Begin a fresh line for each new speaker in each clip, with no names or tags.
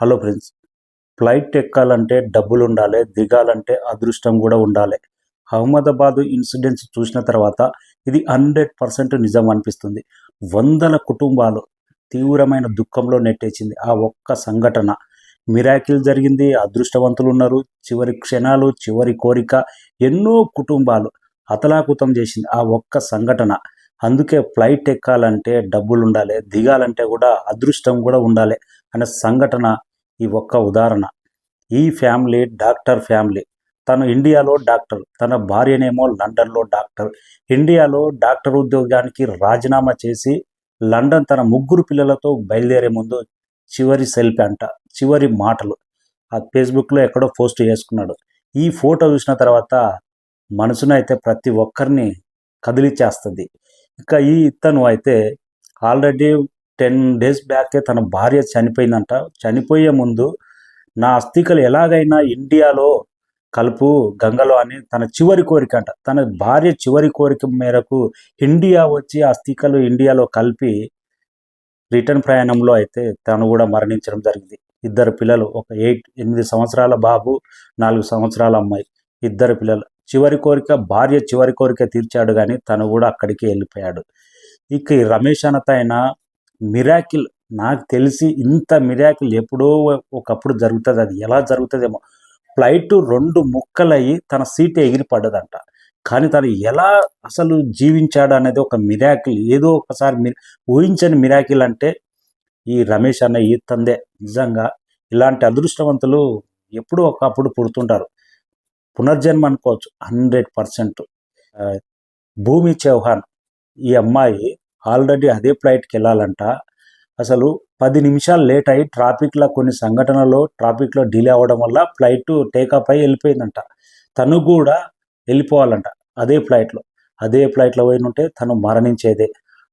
Hello friends flight ఎక్కాలంటే డబ్బులు ఉండాలి దిగాలంటే అదృష్టం కూడా ఉండాలి. అహ్మదాబాద్ ఇన్సిడెంట్స్ చూసిన తర్వాత ఇది హండ్రెడ్ పర్సెంట్ నిజం అనిపిస్తుంది. వందల కుటుంబాలు తీవ్రమైన దుఃఖంలో నెట్టేసింది ఆ ఒక్క సంఘటన. మిరాకిల్ జరిగింది అదృష్టవంతులు ఉన్నారు చివరి క్షణాలు చివరి కోరిక ఎన్నో కుటుంబాలు అతలాకుతం చేసింది ఆ ఒక్క సంఘటన. అందుకే ఫ్లైట్ ఎక్కాలంటే డబ్బులు ఉండాలి దిగాలంటే కూడా అదృష్టం కూడా ఉండాలి అనే సంఘటన ఈ ఒక్క ఉదాహరణ. ఈ ఫ్యామిలీ డాక్టర్ ఫ్యామిలీ. తను ఇండియాలో డాక్టర్ తన భార్యనేమో లండన్లో డాక్టర్. ఇండియాలో డాక్టర్ ఉద్యోగానికి రాజీనామా చేసి లండన్ తన ముగ్గురు పిల్లలతో బయలుదేరే ముందు చివరి సెల్ఫీ అంట చివరి మాటలు. ఆ ఫేస్బుక్లో ఎక్కడో పోస్ట్ చేసుకున్నాడు. ఈ ఫోటో చూసిన తర్వాత మనసునైతే ప్రతి ఒక్కరిని కదిలిచ్చేస్తుంది. ఇంకా ఈ ఇతను అయితే ఆల్రెడీ టెన్ డేస్ బ్యాకే తన భార్య చనిపోయిందంట. చనిపోయే ముందు నా అస్థికలు ఎలాగైనా ఇండియాలో కలుపు గంగలో అని తన చివరి కోరిక అంట. తన భార్య చివరి కోరిక మేరకు ఇండియా వచ్చి అస్థికలు ఇండియాలో కలిపి రిటర్న్ ప్రయాణంలో అయితే తను కూడా మరణించడం జరిగింది. ఇద్దరు పిల్లలు ఒక ఎయిట్ ఎనిమిది సంవత్సరాల బాబు నాలుగు సంవత్సరాల అమ్మాయి. ఇద్దరు పిల్లలు. చివరి కోరిక భార్య చివరి కోరిక తీర్చాడు కానీ తను కూడా అక్కడికి వెళ్ళిపోయాడు. ఇక రమేష్ అన్నత ఆయన మిరాకిల్ నాకు తెలిసి ఇంత మిరాకిల్ ఎప్పుడో ఒకప్పుడు జరుగుతుంది. అది ఎలా జరుగుతుందేమో. ఫ్లైట్ రెండు ముక్కలయ్యి తన సీట్ ఎగిరి పడ్డదంట కానీ తను ఎలా అసలు జీవించాడు అనేది ఒక మిరాకిల్. ఏదో ఒకసారి మీ ఊహించని మిరాకిల్ అంటే ఈ రమేష్ అన్న ఈ తందే. నిజంగా ఇలాంటి అదృష్టవంతులు ఎప్పుడో ఒకప్పుడు పుడుతుంటారు. పునర్జన్మ అనుకోవచ్చు. Hundred percent. భూమి చౌహాన్ ఈ అమ్మాయి ఆల్రెడీ అదే ఫ్లైట్కి వెళ్ళాలంట అసలు పది నిమిషాలు లేట్ అయ్యి ట్రాఫిక్లో కొన్ని సంఘటనలో ట్రాఫిక్లో డిలే అవ్వడం వల్ల ఫ్లైట్ టేకప్ అయ్యి వెళ్ళిపోయిందంట. తను కూడా వెళ్ళిపోవాలంట అదే ఫ్లైట్లో. అదే ఫ్లైట్లో పోయినుంటే తను మరణించేదే.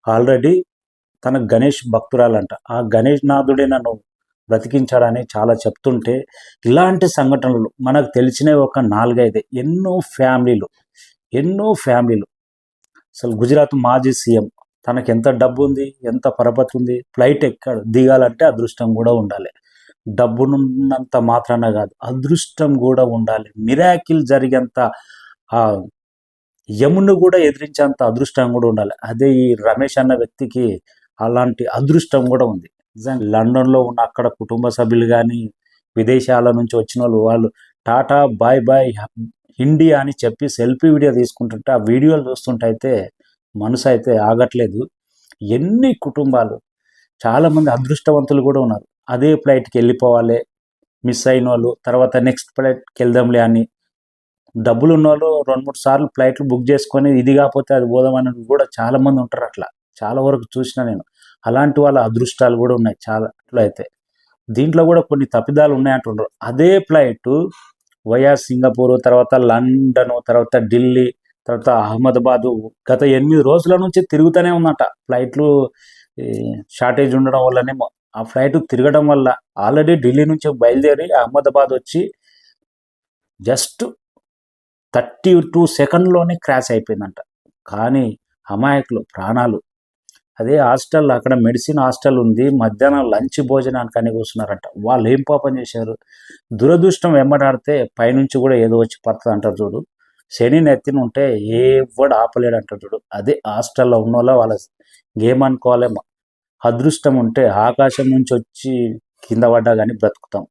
ఆల్రెడీ తన గణేష్ భక్తురాలంట. ఆ గణేష్ నాథుడే నన్ను బ్రతికించాడని చాలా చెప్తుంటే ఇలాంటి సంఘటనలు మనకు తెలిసినవి ఒక నాలుగైదే ఎన్నో ఫ్యామిలీలు ఎన్నో ఫ్యామిలీలు. అసలు గుజరాత్ మాజీ సీఎం తనకి ఎంత డబ్బు ఉంది ఎంత పరపతి ఉంది ఫ్లైట్ ఎక్కడ దిగాలంటే అదృష్టం కూడా ఉండాలి. డబ్బునున్నంత మాత్రాన కాదు అదృష్టం కూడా ఉండాలి. మిరాకిల్ జరిగేంత ఆ యమును కూడా ఎదిరించేంత అదృష్టం కూడా ఉండాలి. అదే ఈ రమేష్ అన్న వ్యక్తికి అలాంటి అదృష్టం కూడా ఉంది. నిజంగా లండన్లో ఉన్న అక్కడ కుటుంబ సభ్యులు కానీ విదేశాల నుంచి వచ్చిన వాళ్ళు వాళ్ళు టాటా బాయ్ బాయ్ ఇండియా అని చెప్పి సెల్ఫీ వీడియో తీసుకుంటుంటే ఆ వీడియోలు చూస్తుంటే మనసు అయితే ఆగట్లేదు. ఎన్ని కుటుంబాలు చాలామంది అదృష్టవంతులు కూడా ఉన్నారు. అదే ఫ్లైట్కి వెళ్ళిపోవాలి మిస్ అయిన వాళ్ళు తర్వాత నెక్స్ట్ ఫ్లైట్కి వెళ్దాంలే అని. డబ్బులు ఉన్న వాళ్ళు రెండు మూడు సార్లు ఫ్లైట్లు బుక్ చేసుకొని ఇది కాకపోతే అది పోదామని కూడా చాలామంది ఉంటారు అట్లా. చాలా వరకు చూసిన నేను. అలాంటి వాళ్ళ అదృష్టాలు కూడా ఉన్నాయి చాలా అయితే. దీంట్లో కూడా కొన్ని తప్పిదాలు ఉన్నాయంటున్నారు అదే ఫ్లైట్ వయా సింగపూర్ తర్వాత లండన్ తర్వాత ఢిల్లీ తర్వాత అహ్మదాబాదు గత ఎనిమిది రోజుల నుంచి తిరుగుతూనే ఉందంట. ఫ్లైట్లు షార్టేజ్ ఉండడం వల్లనేమో ఆ ఫ్లైట్ తిరగడం వల్ల ఆల్రెడీ ఢిల్లీ నుంచి బయలుదేరి అహ్మదాబాద్ వచ్చి జస్ట్ థర్టీ టూ సెకండ్లోనే క్రాష్ అయిపోయిందంట. కానీ అమాయకులు ప్రాణాలు. అదే హాస్టల్ అక్కడ మెడిసిన్ హాస్టల్ ఉంది మధ్యాహ్నం లంచ్ భోజనానికి అని కూర్చున్నారంట. వాళ్ళు ఏం పాపం చేశారు? దురదృష్టం వెంబడాడితే పైనుంచి కూడా ఏదో వచ్చి పడుతుంది అంటారు చూడు. శని నెత్తిన ఉంటే ఎవడు ఆపలేడు అంటాడు అదే హాస్టల్లో ఉన్న వాళ్ళ వాళ్ళ గేమ్ అనుకోవాలేమో అదృష్టం ఉంటే ఆకాశం నుంచి వచ్చి కింద పడ్డా కానీ బ్రతుకుతాం.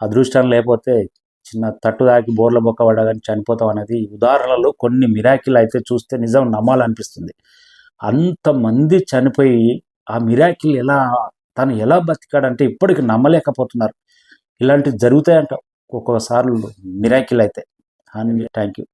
అదృష్టం లేకపోతే చిన్న తట్టు దాకి బోర్ల బొక్క పడ్డా కానీ చనిపోతాం అనేది ఉదాహరణలు కొన్ని మిరాకిల్ అయితే చూస్తే నిజం నమ్మాలనిపిస్తుంది. అంతమంది చనిపోయి ఆ మిరాకిల్ ఎలా తను ఎలా బతికాడంటే ఇప్పటికి నమ్మలేకపోతున్నారు. ఇలాంటివి జరుగుతాయంట ఒక్కొక్కసార్లు మిరాకిల్ అయితే. Thank you